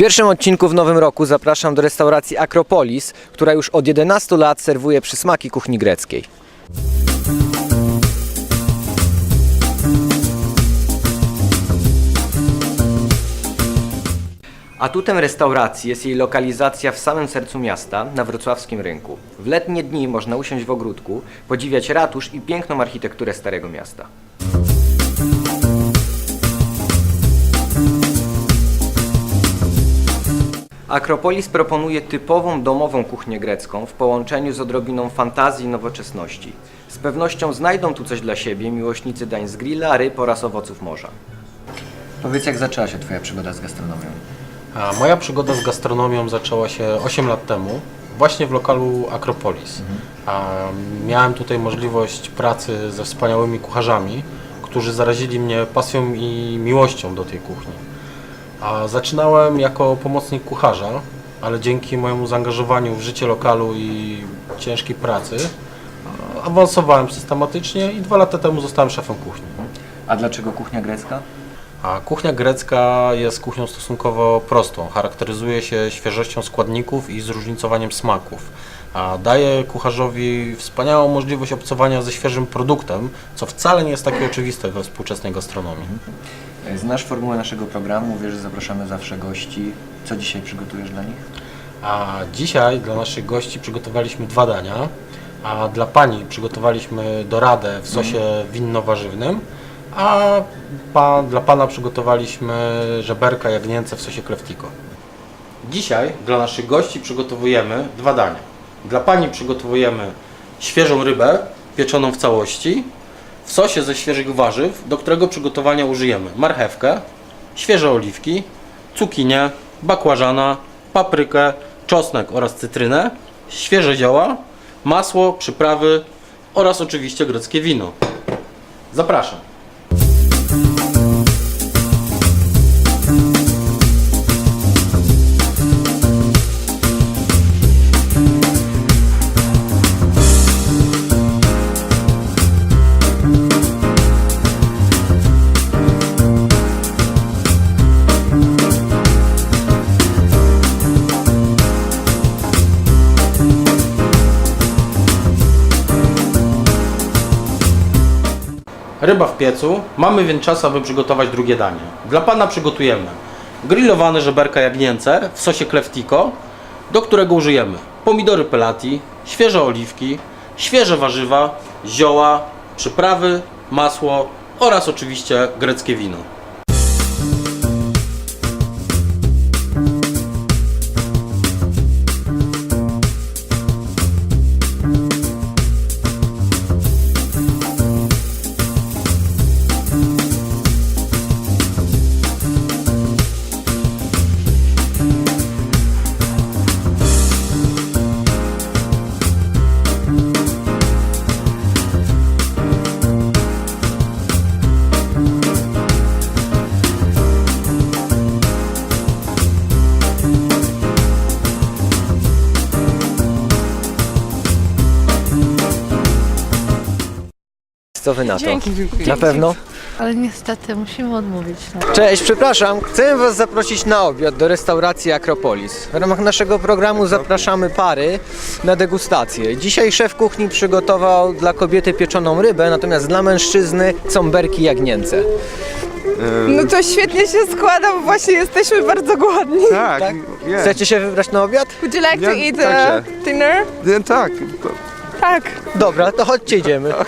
pierwszym odcinku w nowym roku zapraszam do restauracji Akropolis, która już od 11 lat serwuje przysmaki kuchni greckiej. Atutem restauracji jest jej lokalizacja w samym sercu miasta, na wrocławskim rynku. W letnie dni można usiąść w ogródku, podziwiać ratusz i piękną architekturę Starego Miasta. Akropolis proponuje typową domową kuchnię grecką w połączeniu z odrobiną fantazji i nowoczesności. Z pewnością znajdą tu coś dla siebie miłośnicy dań z grilla, ryb oraz owoców morza. Powiedz, jak zaczęła się Twoja przygoda z gastronomią? A moja przygoda z gastronomią zaczęła się 8 lat temu, właśnie w lokalu Akropolis. A miałem tutaj możliwość pracy ze wspaniałymi kucharzami, którzy zarazili mnie pasją i miłością do tej kuchni. A zaczynałem jako pomocnik kucharza, ale dzięki mojemu zaangażowaniu w życie lokalu i ciężkiej pracy awansowałem systematycznie i dwa lata temu zostałem szefem kuchni. A dlaczego kuchnia grecka? A kuchnia grecka jest kuchnią stosunkowo prostą. Charakteryzuje się świeżością składników i zróżnicowaniem smaków. A daje kucharzowi wspaniałą możliwość obcowania ze świeżym produktem, co wcale nie jest takie oczywiste we współczesnej gastronomii. Znasz formułę naszego programu, wiesz, że zapraszamy zawsze gości. Co dzisiaj przygotujesz dla nich? A dzisiaj dla naszych gości przygotowaliśmy dwa dania, a dla pani przygotowaliśmy doradę w sosie winno-warzywnym, a pa, dla pana przygotowaliśmy żeberka jagnięce w sosie kleftico. Dzisiaj dla naszych gości przygotowujemy dwa dania. Dla pani przygotowujemy świeżą rybę pieczoną w całości w sosie ze świeżych warzyw, do którego przygotowania użyjemy marchewkę, świeże oliwki, cukinię, bakłażana, paprykę, czosnek oraz cytrynę, świeże zioła, masło, przyprawy oraz oczywiście greckie wino. Zapraszam. Ryba w piecu. Mamy więc czas, aby przygotować drugie danie. Dla Pana przygotujemy grillowane żeberka jagnięce w sosie kleftico, do którego użyjemy pomidory pelati, świeże oliwki, świeże warzywa, zioła, przyprawy, masło oraz oczywiście greckie wino. Co wy na to? Dzięki. Na pewno? Ale niestety musimy odmówić. No. Cześć, przepraszam. Chcę Was zaprosić na obiad do restauracji Akropolis. W ramach naszego programu zapraszamy pary na degustację. Dzisiaj szef kuchni przygotował dla kobiety pieczoną rybę, natomiast dla mężczyzny cąberki jagnięce. No to świetnie się składa, bo właśnie jesteśmy bardzo głodni. Tak, Tak? jest. Chcecie się wybrać na obiad? Would you like to Ja eat także. uh, dinner? Nie, tak. Tak. Dobra, to chodźcie idziemy.